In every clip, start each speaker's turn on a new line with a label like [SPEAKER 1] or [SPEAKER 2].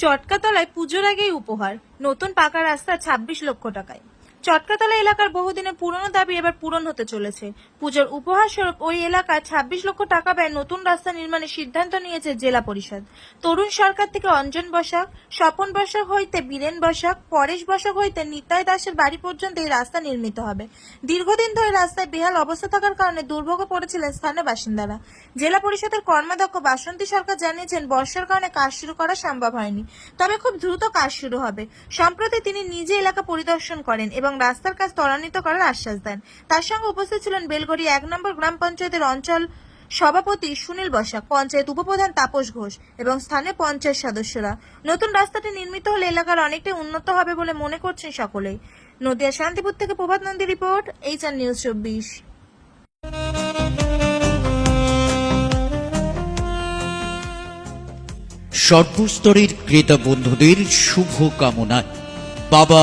[SPEAKER 1] চটকাতলায় পুজোর আগেই উপহার। নতুন পাকা রাস্তা ছাব্বিশ লক্ষ টাকায়। চটকাতলা এলাকার বহুদিনের পুরনো দাবি এবার পূরণ হতে চলেছে। পুজোর উপহার স্বরূপ ওই এলাকায় ছাব্বিশ লক্ষ টাকা ব্যয় নতুন রাস্তা নির্মাণের সিদ্ধান্ত নিয়েছে জেলা পরিষদ। তরুণ সরকার থেকে অঞ্জন বসাক, স্বপন বসাক হইতে বীরেন বসাক, পরেশ বসাক হইতে নিতাই দাসের বাড়ি পর্যন্ত এই রাস্তা নির্মিত হবে। দীর্ঘদিন ধরে রাস্তায় বেহাল অবস্থা থাকার কারণে দুর্ভোগে পড়েছিলেন স্থানীয় বাসিন্দারা। জেলা পরিষদের কর্মাধ্যক্ষ বাসন্তী সরকার জানিয়েছেন, বর্ষার কারণে কাজ শুরু করা সম্ভব হয়নি। তবে খুব দ্রুত কাজ শুরু হবে। সম্প্রতি তিনি নিজে এলাকা পরিদর্শন করেন এবং রাস্তার কাজ ত্বরান্বিত করার আশ্বাস দেন। তার সঙ্গে উপস্থিত ছিলেন বেলগড়ি এক নম্বর গ্রাম পঞ্চায়েতের অঞ্চল সভাপতি সুনীল বসাক, পঞ্চায়েত উপপ্রধান তাপস ঘোষ এবং স্থানীয় পঞ্চায়েত সদস্যরা। নতুন রাস্তাটি নির্মিত হলে এলাকার অনেকটাই উন্নত হবে বলে মনে করছেন সকলেই। নদিয়া শান্তিপুর থেকে Prabhat Nandi report H R news চব্বিশ।
[SPEAKER 2] সর্বস্তরের ক্রেতা বন্ধুদের শুভ কামনায় বাবা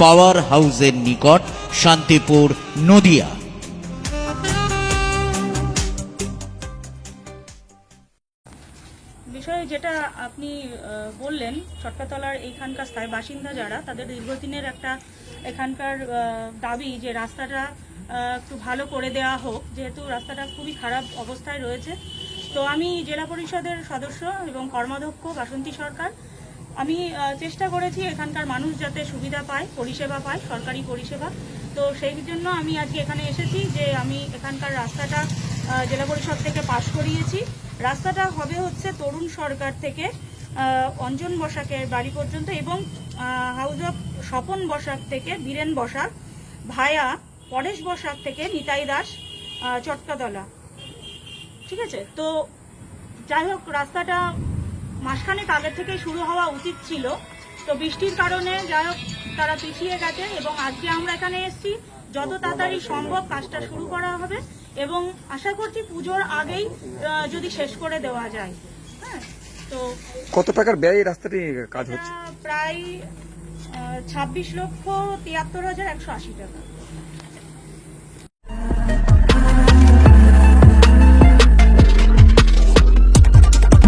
[SPEAKER 2] পাওয়ার হাউসের নিকট শান্তিপুর, নদিয়া।
[SPEAKER 3] বিষয়ে যেটা আপনি বললেন, চটকাতলার এইখানকার স্থায়ী বাসিন্দা যারা, তাদের দীর্ঘদিনের একটা এখানকার দাবি যে রাস্তাটা একটু ভালো করে দেওয়া হোক, যেহেতু রাস্তাটা খুবই খারাপ অবস্থায় রয়েছে। তো আমি জেলা পরিষদের সদস্য এবং কর্মাধ্যক্ষ বাসন্তী সরকার আমি চেষ্টা করেছি এখানকার মানুষ যাতে সুবিধা পায়, পরিষেবা পায়, সরকারি পরিষেবা। তো সেই জন্য আমি আজকে এখানে এসেছি যে আমি এখানকার রাস্তাটা জেলা পরিষদ থেকে পাশ করিয়েছি। রাস্তাটা হবে হচ্ছে তরুণ সরকার থেকে অঞ্জন বসাকের বাড়ি পর্যন্ত এবং হাউস অফ স্বপন বসাক থেকে বীরেন বসাক ভায়া পরেশ বসাক থেকে নিতাই দাস চটকাতলা। ঠিক আছে? তো যাই হোক, রাস্তাটা মাসখানেক আগে থেকে শুরু হওয়া উচিত ছিল। তো বৃষ্টির কারণে যাই হোক তারা পিছিয়ে গেছে এবং আজকে আমরা এখানে এসেছি। যত তাড়াতাড়ি সম্ভব কাজটা শুরু করা হবে এবং আশা করছি পুজোর আগেই যদি শেষ করে দেওয়া যায়। হ্যাঁ তো
[SPEAKER 4] কত টাকার ব্যয় এই রাস্তাটি কাজ হচ্ছে?
[SPEAKER 3] প্রায় ছাব্বিশ লক্ষ তিয়াত্তর হাজার একশো আশি টাকা।